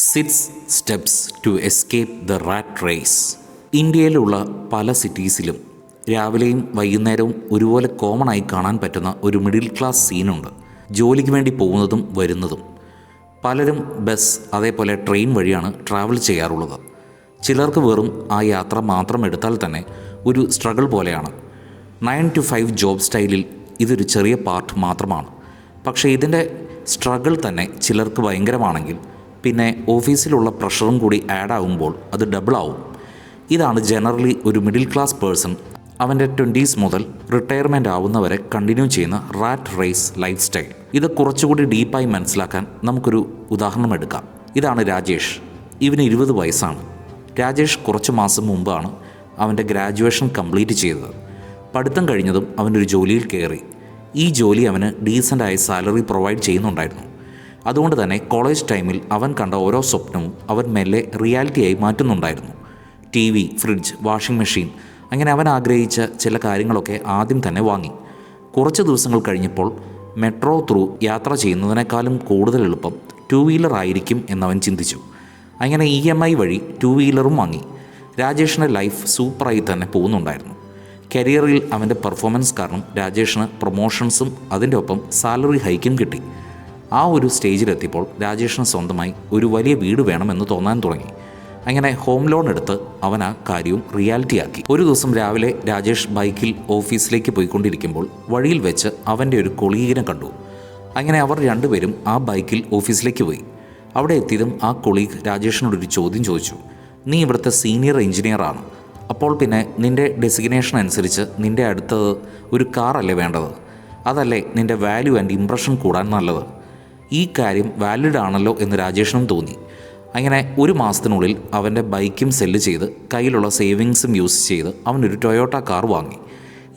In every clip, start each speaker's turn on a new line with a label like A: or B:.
A: Six steps to escape the rat race. ഇന്ത്യയിലുള്ള പല സിറ്റീസിലും രാവിലെയും വൈകുന്നേരവും ഒരുപോലെ കോമൺ ആയി കാണാൻ പറ്റുന്ന ഒരു മിഡിൽ ക്ലാസ് സീനുണ്ട്. ജോലിക്ക് വേണ്ടി പോകുന്നതും വരുന്നതും. പലരും ബസ് അതേപോലെ ട്രെയിൻ വഴിയാണ് ട്രാവൽ ചെയ്യാറുള്ളത്. ചിലർക്ക് വെറും ആ യാത്ര മാത്രം എടുത്താൽ തന്നെ ഒരു സ്ട്രഗിൾ പോലെയാണ്. നയൻ ടു ഫൈവ് ജോബ് സ്റ്റൈലിൽ ഇതൊരു ചെറിയ പാർട്ട് മാത്രമാണ്. പക്ഷേ ഇതിന്റെ സ്ട്രഗിൾ തന്നെ ചിലർക്ക് ഭയങ്കരമാണെങ്കിൽ പിന്നെ ഓഫീസിലുള്ള പ്രഷറും കൂടി ആഡ് ആകുമ്പോൾ അത് ഡബിൾ ഇതാണ് ജനറലി ഒരു മിഡിൽ ക്ലാസ് പേഴ്സൺ അവന്റെ ട്വന്റീസ് മുതൽ റിട്ടയർമെന്റ് ആവുന്നവരെ കണ്ടിന്യൂ ചെയ്യുന്ന റാറ്റ് റേസ് ലൈഫ് സ്റ്റൈൽ ഇത് കുറച്ചുകൂടി ഡീപ്പായി മനസ്സിലാക്കാൻ നമുക്കൊരു ഉദാഹരണം എടുക്കാം. ഇതാണ് രാജേഷ്. ഇവന് ഇരുപത് വയസ്സാണ്. രാജേഷ് കുറച്ച് മാസം മുമ്പാണ് അവന്റെ ഗ്രാജുവേഷൻ കംപ്ലീറ്റ് ചെയ്തത്. പഠിത്തം കഴിഞ്ഞതും അവനൊരു ജോലിയിൽ കയറി. ഈ ജോലി അവന് ഡീസന്റായ സാലറി പ്രൊവൈഡ് ചെയ്യുന്നുണ്ടായിരുന്നു. അതുകൊണ്ട് തന്നെ കോളേജ് ടൈമിൽ അവൻ കണ്ട ഓരോ സ്വപ്നവും അവൻ മെല്ലെ റിയാലിറ്റിയായി മാറ്റുന്നുണ്ടായിരുന്നു. T V fridge washing machine അങ്ങനെ അവൻ ആഗ്രഹിച്ച ചില കാര്യങ്ങളൊക്കെ ആദ്യം തന്നെ വാങ്ങി. കുറച്ച് ദിവസങ്ങൾ കഴിഞ്ഞപ്പോൾ മെട്രോ ത്രൂ യാത്ര ചെയ്യുന്നതിനേക്കാളും കൂടുതൽ എളുപ്പം ടു വീലർ ആയിരിക്കും എന്നവൻ ചിന്തിച്ചു. അങ്ങനെ ഇ എം ഐ വഴി ടു വീലറും വാങ്ങി. രാജേഷിന്റെ ലൈഫ് സൂപ്പറായി തന്നെ പോകുന്നുണ്ടായിരുന്നു. കരിയറിൽ അവന്റെ പെർഫോമൻസ് കാരണം രാജേഷിന് പ്രൊമോഷൻസും അതിന്റെ ഒപ്പം സാലറി ഹൈക്കും കിട്ടി. ആ ഒരു സ്റ്റേജിലെത്തിയപ്പോൾ രാജേഷിന് സ്വന്തമായി ഒരു വലിയ വീട് വേണമെന്ന് തോന്നാൻ തുടങ്ങി. അങ്ങനെ ഹോം ലോൺ എടുത്ത് അവൻ ആ കാര്യവും റിയാലിറ്റിയാക്കി. ഒരു ദിവസം രാവിലെ രാജേഷ് ബൈക്കിൽ ഓഫീസിലേക്ക് പോയിക്കൊണ്ടിരിക്കുമ്പോൾ വഴിയിൽ വെച്ച് അവന്റെ ഒരു കൊളീഗിനെ കണ്ടു. അങ്ങനെ അവർ രണ്ടുപേരും ആ ബൈക്കിൽ ഓഫീസിലേക്ക് പോയി. അവിടെ എത്തിയതും ആ കൊളീഗ് രാജേഷിനോടൊരു ചോദ്യം ചോദിച്ചു. നീ ഇവിടുത്തെ സീനിയർ എഞ്ചിനീയറാണ് അപ്പോൾ പിന്നെ നിന്റെ ഡെസിഗ്നേഷൻ അനുസരിച്ച് നിന്റെ അടുത്തത് ഒരു കാറല്ലേ വേണ്ടത്? അതല്ലേ നിന്റെ വാല്യൂ ആൻഡ് ഇംപ്രഷൻ കൂടാൻ നല്ലത്? ഈ കാര്യം വാലിഡ് ആണല്ലോ എന്ന് രാജേഷിനും തോന്നി. അങ്ങനെ ഒരു മാസത്തിനുള്ളിൽ അവന്റെ ബൈക്കും സെല്ല് ചെയ്ത് കയ്യിലുള്ള സേവിങ്സും യൂസ് ചെയ്ത് അവനൊരു ടൊയോട്ട കാർ വാങ്ങി.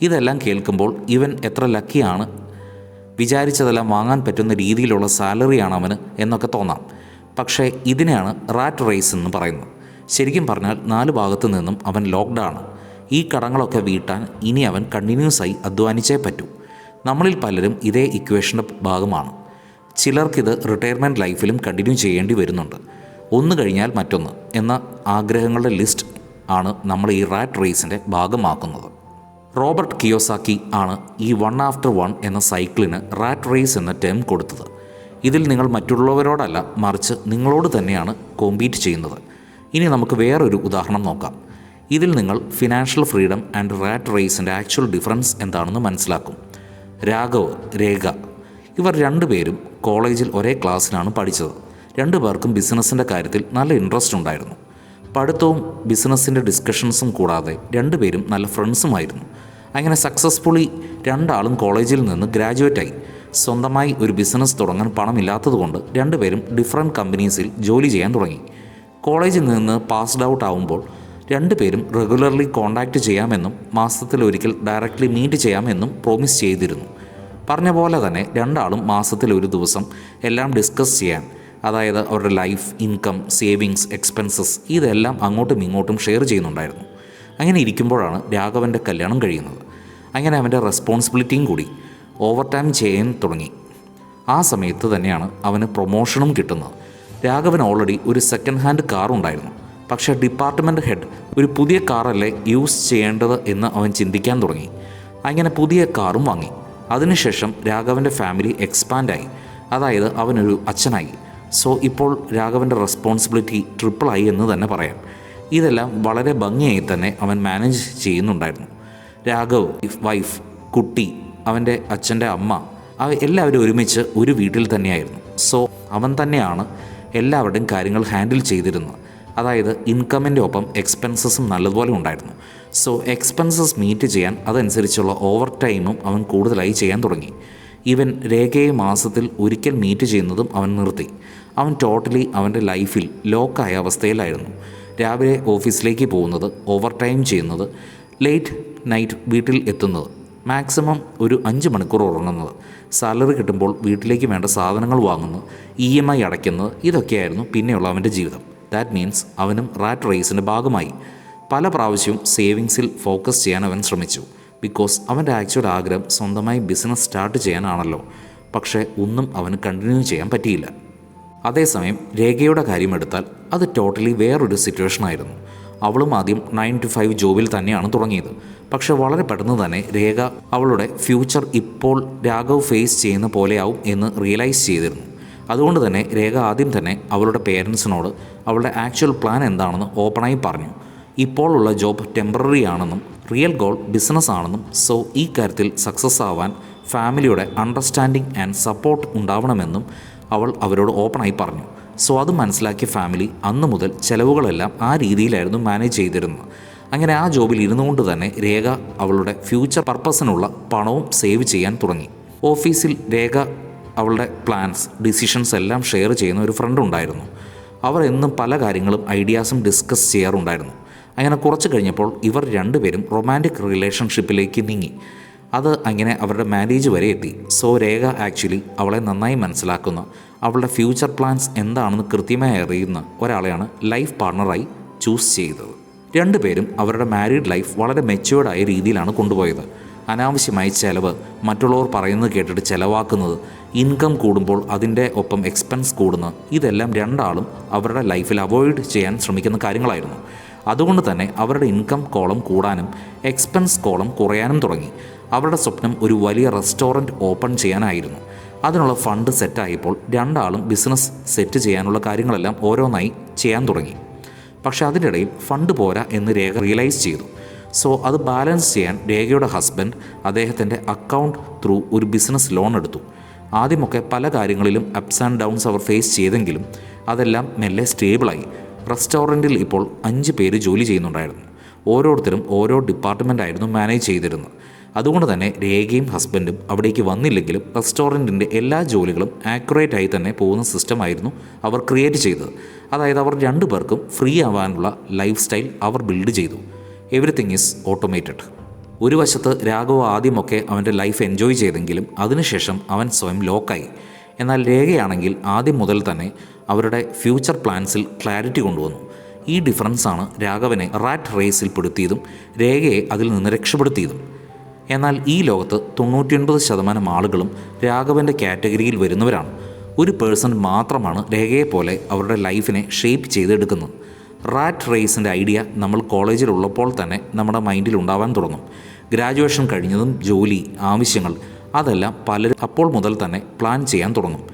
A: ഇതെല്ലാം കേൾക്കുമ്പോൾ ഇവൻ എത്ര ലക്കിയാണ് വിചാരിച്ചതെല്ലാം വാങ്ങാൻ പറ്റുന്ന രീതിയിലുള്ള സാലറിയാണ് അവന് എന്നൊക്കെ തോന്നാം. പക്ഷേ ഇതിനെയാണ് റാറ്റ് റേസ് എന്ന് പറയുന്നത്. ശരിക്കും പറഞ്ഞാൽ നാല് ഭാഗത്തു നിന്നും അവൻ ലോക്ക്ഡാണ് ഈ കടങ്ങളൊക്കെ വീട്ടാൻ ഇനി അവൻ കണ്ടിന്യൂസ് ആയി അധ്വാനിച്ചേ പറ്റൂ. നമ്മളിൽ പലരും ഇതേ ഇക്വേഷന്റെ ഭാഗമാണ്. ചിലർക്കിത് റിട്ടയർമെന്റ് ലൈഫിലും കണ്ടിന്യൂ ചെയ്യേണ്ടി വരുന്നുണ്ട്. ഒന്ന് കഴിഞ്ഞാൽ മറ്റൊന്ന് എന്ന ആഗ്രഹങ്ങളുടെ ലിസ്റ്റ് ആണ് നമ്മൾ ഈ റാറ്റ് റേസിന്റെ ഭാഗമാക്കുന്നത്. റോബർട്ട് കിയോസാക്കി ആണ് ഈ വൺ ആഫ്റ്റർ വൺ എന്ന സൈക്കിളിന് റാറ്റ് റേസ് എന്ന ടേം കൊടുത്തത്. ഇതിൽ നിങ്ങൾ മറ്റുള്ളവരോടല്ല മറിച്ച് നിങ്ങളോട് തന്നെയാണ് കോമ്പീറ്റ് ചെയ്യുന്നത്. ഇനി നമുക്ക് വേറൊരു ഉദാഹരണം നോക്കാം. ഇതിൽ നിങ്ങൾ ഫിനാൻഷ്യൽ ഫ്രീഡം ആൻഡ് റാറ്റ് റേസിന്റെ ആക്ച്വൽ ഡിഫറൻസ് എന്താണെന്ന് മനസ്സിലാക്കും. രാഘവ് രേഖ ഇവർ രണ്ടുപേരും കോളേജിൽ ഒരേ ക്ലാസ്സിലാണ് പഠിച്ചത്. രണ്ടു പേർക്കും ബിസിനസ്സിന്റെ കാര്യത്തിൽ നല്ല ഇൻട്രസ്റ്റ് ഉണ്ടായിരുന്നു. പഠിത്തവും ബിസിനസ്സിന്റെ ഡിസ്കഷൻസും കൂടാതെ രണ്ടുപേരും നല്ല ഫ്രണ്ട്സുമായിരുന്നു അങ്ങനെ സക്സസ്ഫുള്ളി രണ്ടാളും കോളേജിൽ നിന്ന് ഗ്രാജുവേറ്റായി സ്വന്തമായി ഒരു ബിസിനസ് തുടങ്ങാൻ പണമില്ലാത്തതുകൊണ്ട് രണ്ടുപേരും ഡിഫറെന്റ് കമ്പനീസിൽ ജോലി ചെയ്യാൻ തുടങ്ങി. കോളേജിൽ നിന്ന് പാസ്ഡ് ഔട്ട് ആവുമ്പോൾ രണ്ടുപേരും റെഗുലർലി കോൺടാക്റ്റ് ചെയ്യാമെന്നും മാസത്തിലൊരിക്കൽ ഡയറക്റ്റ്ലി മീറ്റ് ചെയ്യാമെന്നും പ്രോമിസ് ചെയ്തിരുന്നു. പറഞ്ഞ പോലെ തന്നെ രണ്ടാളും മാസത്തിൽ ഒരു ദിവസം എല്ലാം ഡിസ്കസ് ചെയ്യാൻ അതായത് അവരുടെ ലൈഫ് ഇൻകം സേവിങ്സ് എക്സ്പെൻസസ് ഇതെല്ലാം അങ്ങോട്ടും ഇങ്ങോട്ടും ഷെയർ ചെയ്യുന്നുണ്ടായിരുന്നു. അങ്ങനെ ഇരിക്കുമ്പോഴാണ് രാഘവന്റെ കല്യാണം കഴിയുന്നത്. അങ്ങനെ അവന്റെ റെസ്പോൺസിബിലിറ്റിയും കൂടി ഓവർ ടൈം ചെയ്യാൻ തുടങ്ങി. ആ സമയത്ത് തന്നെയാണ് അവന് പ്രൊമോഷനും കിട്ടുന്നത്. രാഘവൻ ഓൾറെഡി ഒരു സെക്കൻഡ് ഹാൻഡ് കാർ ഉണ്ടായിരുന്നു. പക്ഷേ ഡിപ്പാർട്ട്മെന്റ് ഹെഡ് ഒരു പുതിയ കാറല്ലേ യൂസ് ചെയ്യേണ്ടത് എന്ന് അവൻ ചിന്തിക്കാൻ തുടങ്ങി. അങ്ങനെ പുതിയ കാറും വാങ്ങി. അതിനുശേഷം രാഘവന്റെ ഫാമിലി എക്സ്പാൻഡായി അതായത് അവനൊരു അച്ഛനായി. സോ ഇപ്പോൾ രാഘവന്റെ റെസ്പോൺസിബിലിറ്റി ട്രിപ്പിളായി എന്ന് തന്നെ പറയാം. ഇതെല്ലാം വളരെ ഭംഗിയായി തന്നെ അവൻ മാനേജ് ചെയ്യുന്നുണ്ടായിരുന്നു. രാഘവ് വൈഫ് കുട്ടി അവന്റെ അച്ഛന്റെ അമ്മ അവ എല്ലാവരും ഒരുമിച്ച് ഒരു വീട്ടിൽ തന്നെയായിരുന്നു. സോ അവൻ തന്നെയാണ് എല്ലാവരുടെയും കാര്യങ്ങൾ ഹാൻഡിൽ ചെയ്തിരുന്നത്. അതായത് ഇൻകമിന്റെ ഒപ്പം എക്സ്പെൻസസും നല്ലതുപോലെ ഉണ്ടായിരുന്നു. സോ എക്സ്പെൻസസ് മീറ്റ് ചെയ്യാൻ അതനുസരിച്ചുള്ള ഓവർ ടൈമും അവൻ കൂടുതലായി ചെയ്യാൻ തുടങ്ങി. ഇവൻ രേഖയെ മാസത്തിൽ ഒരിക്കൽ മീറ്റ് ചെയ്യുന്നതും അവൻ നിർത്തി. അവൻ ടോട്ടലി അവന്റെ ലൈഫിൽ ലോക്കായ അവസ്ഥയിലായിരുന്നു. രാവിലെ ഓഫീസിലേക്ക് പോകുന്നത് ഓവർ ടൈം ചെയ്യുന്നത് ലേറ്റ് നൈറ്റ് വീട്ടിൽ എത്തുന്നത് മാക്സിമം ഒരു അഞ്ച് മണിക്കൂർ ഉറങ്ങുന്നത് സാലറി കിട്ടുമ്പോൾ വീട്ടിലേക്ക് വേണ്ട സാധനങ്ങൾ വാങ്ങുന്നത് ഇ എം ഐ അടയ്ക്കുന്നത് ഇതൊക്കെയായിരുന്നു പിന്നെയുള്ള അവന്റെ ജീവിതം. ദാറ്റ് മീൻസ് അവനും റാറ്റ് റേസിന്റെ ഭാഗമായി. പല പ്രാവശ്യവും സേവിങ്സിൽ ഫോക്കസ് ചെയ്യാൻ അവൻ ശ്രമിച്ചു. ബിക്കോസ് അവന്റെ ആക്ച്വൽ ആഗ്രഹം സ്വന്തമായി ബിസിനസ് സ്റ്റാർട്ട് ചെയ്യാനാണല്ലോ. പക്ഷേ ഒന്നും അവന് കണ്ടിന്യൂ ചെയ്യാൻ പറ്റിയില്ല. അതേസമയം രേഖയുടെ കാര്യമെടുത്താൽ അത് ടോട്ടലി വേറൊരു സിറ്റുവേഷൻ ആയിരുന്നു. അവളും ആദ്യം നയൻ ടു ഫൈവ് ജോബിൽ തന്നെയാണ് തുടങ്ങിയത്. പക്ഷേ വളരെ പെട്ടെന്ന് തന്നെ രേഖ അവളുടെ ഫ്യൂച്ചർ ഇപ്പോൾ രാഘവ് ഫേസ് ചെയ്യുന്ന പോലെയാവും എന്ന് റിയലൈസ് ചെയ്തിരുന്നു. അതുകൊണ്ട് തന്നെ രേഖ ആദ്യം തന്നെ അവളുടെ പേരൻസിനോട് അവളുടെ ആക്ച്വൽ പ്ലാൻ എന്താണെന്ന് ഓപ്പണായി പറഞ്ഞു. ഇപ്പോൾ ഉള്ള ജോബ് ടെമ്പററി ആണെന്നും റിയൽ ഗോൾ ബിസിനസ് ആണെന്നും സോ ഈ കാര്യത്തിൽ സക്സസ് ആവാൻ ഫാമിലിയുടെ അണ്ടർസ്റ്റാൻഡിങ് ആൻഡ് സപ്പോർട്ട് ഉണ്ടാവണമെന്നും അവൾ അവരോട് ഓപ്പണായി പറഞ്ഞു. സോ അത് മനസ്സിലാക്കിയ ഫാമിലി അന്ന് മുതൽ ചിലവുകളെല്ലാം ആ രീതിയിലായിരുന്നു മാനേജ് ചെയ്തിരുന്നത്. അങ്ങനെ ആ ജോബിൽ ഇരുന്നുകൊണ്ട് തന്നെ രേഖ അവളുടെ ഫ്യൂച്ചർ പർപ്പസിനുള്ള പണവും സേവ് ചെയ്യാൻ തുടങ്ങി. ഓഫീസിൽ രേഖ അവളുടെ പ്ലാൻസ് ഡിസിഷൻസ് എല്ലാം ഷെയർ ചെയ്യുന്ന ഒരു ഫ്രണ്ട് ഉണ്ടായിരുന്നു. അവർ എന്നും പല കാര്യങ്ങളും ഐഡിയാസും ഡിസ്കസ് ചെയ്യാറുണ്ടായിരുന്നു. അങ്ങനെ കുറച്ച് കഴിഞ്ഞപ്പോൾ ഇവർ രണ്ടുപേരും റൊമാന്റിക് റിലേഷൻഷിപ്പിലേക്ക് നീങ്ങി. അത് അങ്ങനെ അവരുടെ മാരേജ് വരെ എത്തി. സോ രേഖ ആക്ച്വലി അവളെ നന്നായി മനസ്സിലാക്കുന്ന. അവളുടെ ഫ്യൂച്ചർ പ്ലാൻസ് എന്താണെന്ന് കൃത്യമായി അറിയുന്ന ഒരാളെയാണ് ലൈഫ് പാർട്ണറായി ചൂസ് ചെയ്തത്. രണ്ടുപേരും അവരുടെ മാരീഡ് ലൈഫ് വളരെ മെച്ചുവേർഡായ രീതിയിലാണ് കൊണ്ടുപോയത്. അനാവശ്യമായി ചിലവ് മറ്റുള്ളവർ പറയുന്നത് കേട്ടിട്ട് ചിലവാക്കുന്നത് ഇൻകം കൂടുമ്പോൾ അതിന്റെ ഒപ്പം എക്സ്പെൻസ് കൂടുന്നത് ഇതെല്ലാം രണ്ടാളും അവരുടെ ലൈഫിൽ അവോയ്ഡ് ചെയ്യാൻ ശ്രമിക്കുന്ന കാര്യങ്ങളായിരുന്നു. അതുകൊണ്ട് തന്നെ അവരുടെ ഇൻകം കോളം കൂടാനും എക്സ്പെൻസ് കോളം കുറയാനും തുടങ്ങി. അവരുടെ സ്വപ്നം ഒരു വലിയ റെസ്റ്റോറന്റ് ഓപ്പൺ ചെയ്യാനായിരുന്നു. അതിനുള്ള ഫണ്ട് സെറ്റായപ്പോൾ രണ്ടാളും ബിസിനസ് സെറ്റ് ചെയ്യാനുള്ള കാര്യങ്ങളെല്ലാം ഓരോന്നായി ചെയ്യാൻ തുടങ്ങി. പക്ഷേ അതിനിടയിൽ ഫണ്ട് പോരാ എന്ന് രേഖ റിയലൈസ് ചെയ്തു. സോ അത് ബാലൻസ് ചെയ്യാൻ രേഖയുടെ ഹസ്ബൻഡ് അദ്ദേഹത്തിന്റെ അക്കൗണ്ട് ത്രൂ ഒരു ബിസിനസ് ലോൺ എടുത്തു. ആദ്യമൊക്കെ പല കാര്യങ്ങളിലും അപ്സ് ആൻഡ് ഡൗൺസ് അവർ ഫേസ് ചെയ്തെങ്കിലും അതെല്ലാം മെല്ലെ സ്റ്റേബിളായി റെസ്റ്റോറന്റിൽ ഇപ്പോൾ അഞ്ച് പേര് ജോലി ചെയ്യുന്നുണ്ടായിരുന്നു. ഓരോരുത്തരും ഓരോ ഡിപ്പാർട്ട്മെന്റായിരുന്നു മാനേജ് ചെയ്തിരുന്നത്. അതുകൊണ്ട് തന്നെ രേഖയും ഹസ്ബൻഡും അവിടേക്ക് വന്നില്ലെങ്കിലും റെസ്റ്റോറന്റിന്റെ എല്ലാ ജോലികളും ആക്യുറേറ്റ് ആയി തന്നെ പോകുന്ന സിസ്റ്റം ആയിരുന്നു അവർ ക്രിയേറ്റ് ചെയ്തത്. അതായത് അവർ രണ്ടു പേർക്കും ഫ്രീ ആവാനുള്ള ലൈഫ് സ്റ്റൈൽ അവർ ബിൽഡ് ചെയ്തു. Everything is automated. ഒരു വശത്ത് രാഘവ് ആദ്യമൊക്കെ അവന്റെ ലൈഫ് എൻജോയ് ചെയ്തെങ്കിലും അതിനുശേഷം അവൻ സ്വയം ലോക്കായി. എന്നാൽ രേഖയാണെങ്കിൽ ആദ്യം മുതൽ തന്നെ അവരുടെ ഫ്യൂച്ചർ പ്ലാൻസിൽ ക്ലാരിറ്റി കൊണ്ടുവന്നു. ഈ ഡിഫറൻസാണ് രാഘവനെ റാറ്റ് റേസിൽ പെടുത്തിയതും രേഖയെ അതിൽ നിന്ന് രക്ഷപ്പെടുത്തിയതും. എന്നാൽ ഈ ലോകത്ത് തൊണ്ണൂറ്റിയൊൻപത് ശതമാനം ആളുകളും രാഘവന്റെ കാറ്റഗറിയിൽ വരുന്നവരാണ്. ഒരു പേഴ്സൺ മാത്രമാണ് രേഖയെപ്പോലെ അവരുടെ ലൈഫിനെ ഷേപ്പ് ചെയ്തെടുക്കുന്നത്. റാറ്റ് റേസിന്റെ ഐഡിയ നമ്മൾ കോളേജിലുള്ളപ്പോൾ തന്നെ നമ്മുടെ മൈൻഡിൽ ഉണ്ടാവാൻ തുടങ്ങും. ഗ്രാജുവേഷൻ കഴിഞ്ഞതും ജോലി ആവശ്യങ്ങൾ അതെല്ലാം പലരും അപ്പോൾ മുതൽ തന്നെ പ്ലാൻ ചെയ്യാൻ തുടങ്ങും.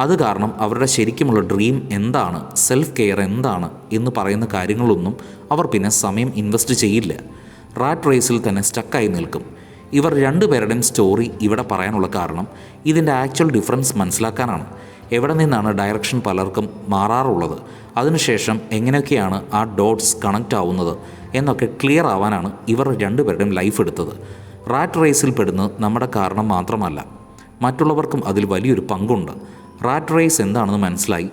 A: അത് കാരണം അവരുടെ ശരിക്കുമുള്ള ഡ്രീം എന്താണ് സെൽഫ് കെയർ എന്താണ് എന്ന് പറയുന്ന കാര്യങ്ങളൊന്നും അവർ പിന്നെ സമയം ഇൻവെസ്റ്റ് ചെയ്യില്ല. റാറ്റ് റേസിൽ തന്നെ സ്റ്റക്കായി നിൽക്കും. ഇവർ രണ്ടുപേരുടെയും സ്റ്റോറി ഇവിടെ പറയാനുള്ള കാരണം ഇതിന്റെ ആക്ച്വൽ ഡിഫറൻസ് മനസ്സിലാക്കാനാണ്. എവിടെ നിന്നാണ് ഡയറക്ഷൻ പലർക്കും മാറാറുള്ളത് അതിനുശേഷം എങ്ങനെയൊക്കെയാണ് ആ ഡോട്ട്സ് കണക്റ്റ് ആവുന്നത് എന്നൊക്കെ ക്ലിയർ ആവാനാണ് ഇവർ രണ്ടുപേരുടെയും ലൈഫ് എടുത്തത്. റാറ്റ് റേസിൽ പെടുന്നത് നമ്മുടെ കാരണം മാത്രമല്ല മറ്റുള്ളവർക്കും അതിൽ വലിയൊരു പങ്കുണ്ട്. റാറ്റ് റേസ് എന്താണെന്ന് മനസ്സിലായി.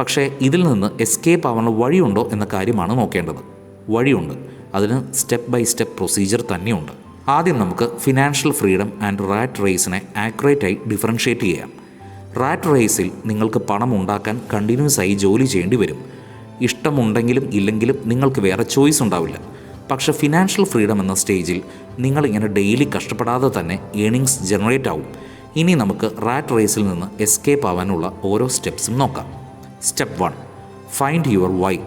A: പക്ഷേ ഇതിൽ നിന്ന് എസ്കേപ്പ് ആവാനുള്ള വഴിയുണ്ടോ എന്ന കാര്യമാണ് നോക്കേണ്ടത്. വഴിയുണ്ട്. അതിന് സ്റ്റെപ്പ് ബൈ സ്റ്റെപ്പ് പ്രൊസീജിയർ തന്നെയുണ്ട്. ആദ്യം നമുക്ക് ഫിനാൻഷ്യൽ ഫ്രീഡം ആൻഡ് റാറ്റ് റേസിനെ ആക്യുറേറ്റായി ഡിഫറൻഷ്യേറ്റ് ചെയ്യാം. റാറ്റ് റേസിൽ നിങ്ങൾക്ക് പണം ഉണ്ടാക്കാൻ കണ്ടിന്യൂസ് ആയി ജോലി ചെയ്യേണ്ടി വരും. ഇഷ്ടമുണ്ടെങ്കിലും ഇല്ലെങ്കിലും നിങ്ങൾക്ക് വേറെ ചോയ്സ് ഉണ്ടാവില്ല. പക്ഷേ ഫിനാൻഷ്യൽ ഫ്രീഡം എന്ന സ്റ്റേജിൽ നിങ്ങളിങ്ങനെ ഡെയിലി കഷ്ടപ്പെടാതെ തന്നെ ഏണിങ്സ് ജനറേറ്റ് ആവും. ഇനി നമുക്ക് റാറ്റ് റേസിൽ നിന്ന് എസ്കേപ്പ് ആവാനുള്ള ഓരോ സ്റ്റെപ്സും നോക്കാം. Step one find your why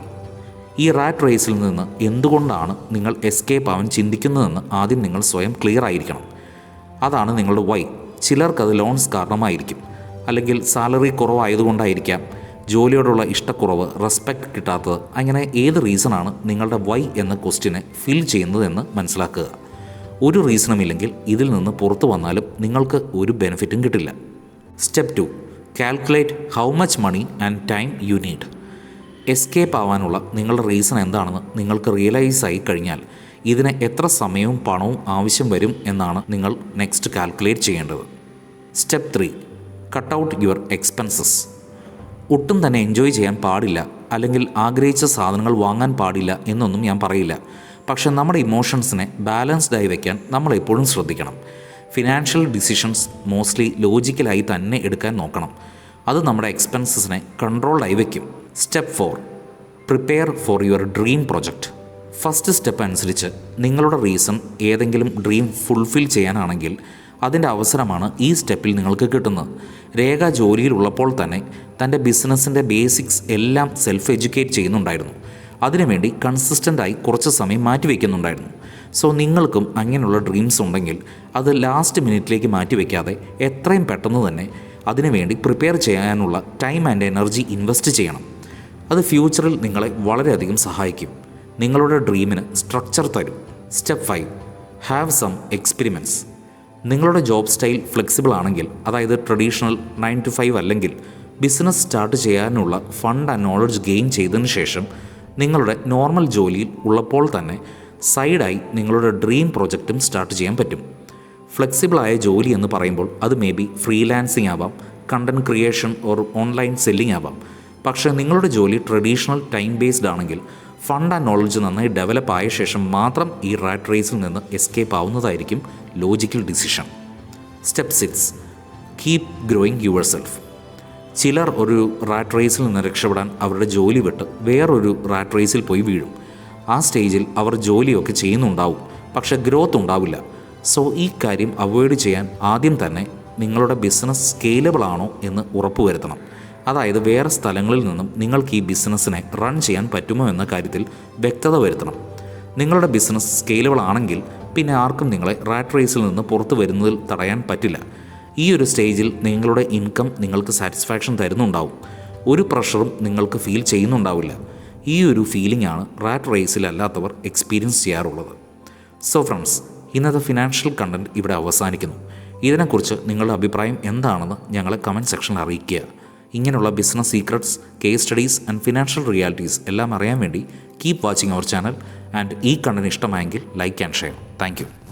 A: ഈ റാറ്റ് റേസിൽ നിന്ന് എന്തുകൊണ്ടാണ് നിങ്ങൾ എസ്കേപ്പ് ആവാൻ ചിന്തിക്കുന്നതെന്ന് ആദ്യം നിങ്ങൾ സ്വയം ക്ലിയർ ആയിരിക്കണം. അതാണ് നിങ്ങളുടെ വൈ ചിലർക്കത് ലോൺസ് കാരണമായിരിക്കും. അല്ലെങ്കിൽ സാലറി കുറവായതുകൊണ്ടായിരിക്കാം. ജോലിയോടുള്ള ഇഷ്ടക്കുറവ് റെസ്പെക്റ്റ് കിട്ടാത്തത് അങ്ങനെ ഏത് റീസണാണ് നിങ്ങളുടെ വൈ എന്ന ക്വസ്റ്റ്യനെ ഫിൽ ചെയ്യുന്നതെന്ന് മനസ്സിലാക്കുക. ഒരു റീസണുമില്ലെങ്കിൽ ഇതിൽ നിന്ന് പുറത്തു വന്നാലും നിങ്ങൾക്ക് ഒരു ബെനിഫിറ്റും കിട്ടില്ല. Step two calculate how much money and time you need escape ആവാനുള്ള നിങ്ങളുടെ റീസൺ എന്താണെന്ന് നിങ്ങൾക്ക് റിയലൈസ് ആയി കഴിഞ്ഞാൽ ഇതിന് എത്ര സമയവും പണവും ആവശ്യം വരും എന്നാണ് നിങ്ങൾ നെക്സ്റ്റ് കാൽക്കുലേറ്റ് ചെയ്യേണ്ടത്. Step three cut out your expenses ഒട്ടും തന്നെ എൻജോയ് ചെയ്യാൻ പാടില്ല അല്ലെങ്കിൽ ആഗ്രഹിച്ച സാധനങ്ങൾ വാങ്ങാൻ പാടില്ല എന്നൊന്നും ഞാൻ പറയില്ല. പക്ഷെ നമ്മുടെ ഇമോഷൻസിനെ ബാലൻസ്ഡായി വയ്ക്കാൻ നമ്മൾ എപ്പോഴും ശ്രദ്ധിക്കണം. ഫിനാൻഷ്യൽ ഡിസിഷൻസ് മോസ്റ്റ്ലി ലോജിക്കലായി തന്നെ എടുക്കാൻ നോക്കണം. അത് നമ്മുടെ എക്സ്പെൻസസിനെ കൺട്രോൾഡായി വയ്ക്കും step four prepare for your dream project first step അനുസരിച്ച് നിങ്ങളുടെ റീസൺ ഏതെങ്കിലും ഡ്രീം ഫുൾഫിൽ ചെയ്യാനാണെങ്കിൽ അതിന്റെ അവസരമാണ് ഈ സ്റ്റെപ്പിൽ നിങ്ങൾക്ക് കിട്ടുന്നത്. രേഖ ജോലിയിലുള്ളപ്പോൾ തന്നെ തന്റെ ബിസിനസ്സിന്റെ ബേസിക്സ് എല്ലാം സെൽഫ് എഡ്യൂക്കേറ്റ് ചെയ്യുന്നുണ്ടായിരുന്നു അതിനുവേണ്ടി കൺസിസ്റ്റന്റായി കുറച്ച് സമയം മാറ്റിവെക്കുന്നുണ്ടായിരുന്നു സോ നിങ്ങൾക്കും അങ്ങനെയുള്ള ഡ്രീംസ് ഉണ്ടെങ്കിൽ അത് ലാസ്റ്റ് മിനിറ്റിലേക്ക് മാറ്റിവെക്കാതെ എത്രയും പെട്ടെന്ന് തന്നെ അതിനുവേണ്ടി പ്രിപ്പയർ ചെയ്യാനുള്ള ടൈം ആൻഡ് എനർജി ഇൻവെസ്റ്റ് ചെയ്യണം. അത് ഫ്യൂച്ചറിൽ നിങ്ങളെ വളരെയധികം സഹായിക്കും. നിങ്ങളുടെ ഡ്രീമിന് സ്ട്രക്ചർ തരും. Step five. Have some experiments നിങ്ങളുടെ ജോബ് സ്റ്റൈൽ ഫ്ലെക്സിബിൾ ആണെങ്കിൽ അതായത് ട്രഡീഷണൽ നയൻ ടു ഫൈവ് അല്ലെങ്കിൽ ബിസിനസ് സ്റ്റാർട്ട് ചെയ്യാനുള്ള ഫണ്ട് ആൻഡ് നോളജ് ഗെയിൻ ചെയ്തതിന് ശേഷം നിങ്ങളുടെ നോർമൽ ജോലിയിൽ ഉള്ളപ്പോൾ തന്നെ സൈഡായി നിങ്ങളുടെ ഡ്രീം പ്രൊജക്റ്റും സ്റ്റാർട്ട് ചെയ്യാൻ പറ്റും. ഫ്ലെക്സിബിളായ ജോലി എന്ന് പറയുമ്പോൾ അത് മേ ബി ഫ്രീലാൻസിങ് ആവാം content creation or online selling ആവാം. പക്ഷേ നിങ്ങളുടെ ജോലി ട്രഡീഷണൽ ടൈം ബേസ്ഡ് ആണെങ്കിൽ ഫണ്ട് ആൻഡ് നോളജ് നന്നായി ഡെവലപ്പ് ആയ ശേഷം മാത്രം ഈ റാറ്റ് റേസിൽ നിന്ന് escape ആവുന്നതായിരിക്കും logical decision step six keep growing yourself ചിലർ ഒരു റാറ്റ് റേസിൽ നിന്ന് രക്ഷപ്പെടാൻ അവരുടെ ജോലി വിട്ട് വേറൊരു റാറ്റ് റേസിൽ പോയി വീഴും. ആ സ്റ്റേജിൽ അവർ ജോലിയൊക്കെ ചെയ്യുന്നുണ്ടാവും പക്ഷേ ഗ്രോത്ത് ഉണ്ടാവില്ല. സോ ഈ കാര്യം അവോയ്ഡ് ചെയ്യാൻ ആദ്യം തന്നെ നിങ്ങളുടെ ബിസിനസ് സ്കെയിലബിൾ ആണോ എന്ന് ഉറപ്പുവരുത്തണം അതായത് വേറെ സ്ഥലങ്ങളിൽ നിന്നും നിങ്ങൾക്ക് ഈ ബിസിനസ്സിനെ റൺ ചെയ്യാൻ പറ്റുമോ എന്ന കാര്യത്തിൽ വ്യക്തത വരുത്തണം. നിങ്ങളുടെ ബിസിനസ് സ്കെയിലബിൾ ആണെങ്കിൽ പിന്നെ ആർക്കും നിങ്ങളെ റാറ്റ് റേസിൽ നിന്ന് പുറത്തു വരുന്നതിൽ തടയാൻ പറ്റില്ല. ഈ ഒരു സ്റ്റേജിൽ നിങ്ങളുടെ ഇൻകം നിങ്ങൾക്ക് സാറ്റിസ്ഫാക്ഷൻ തരുന്നുണ്ടാവും. ഒരു പ്രഷറും നിങ്ങൾക്ക് ഫീൽ ചെയ്യുന്നുണ്ടാവില്ല. ഈ ഒരു ഫീലിംഗ് ആണ് റാറ്റ് റേസിലല്ലാത്തവർ എക്സ്പീരിയൻസ് ചെയ്യാറുള്ളത്. സോ ഫ്രണ്ട്സ് ഇന്നത്തെ ഫിനാൻഷ്യൽ കണ്ടന്റ് ഇവിടെ അവസാനിക്കുന്നു. ഇതിനെക്കുറിച്ച് നിങ്ങളുടെ അഭിപ്രായം എന്താണെന്ന് ഞങ്ങളെ കമന്റ് സെക്ഷനിൽ അറിയിക്കുക. ഇങ്ങനെയുള്ള business secrets case studies and financial realities എല്ലാം അറിയാൻ വേണ്ടി keep watching our channel and ഈ കണ്ടന്റ് ഇഷ്ടമായെങ്കിൽ ലൈക്ക് ആൻഡ് ഷെയർ. താങ്ക്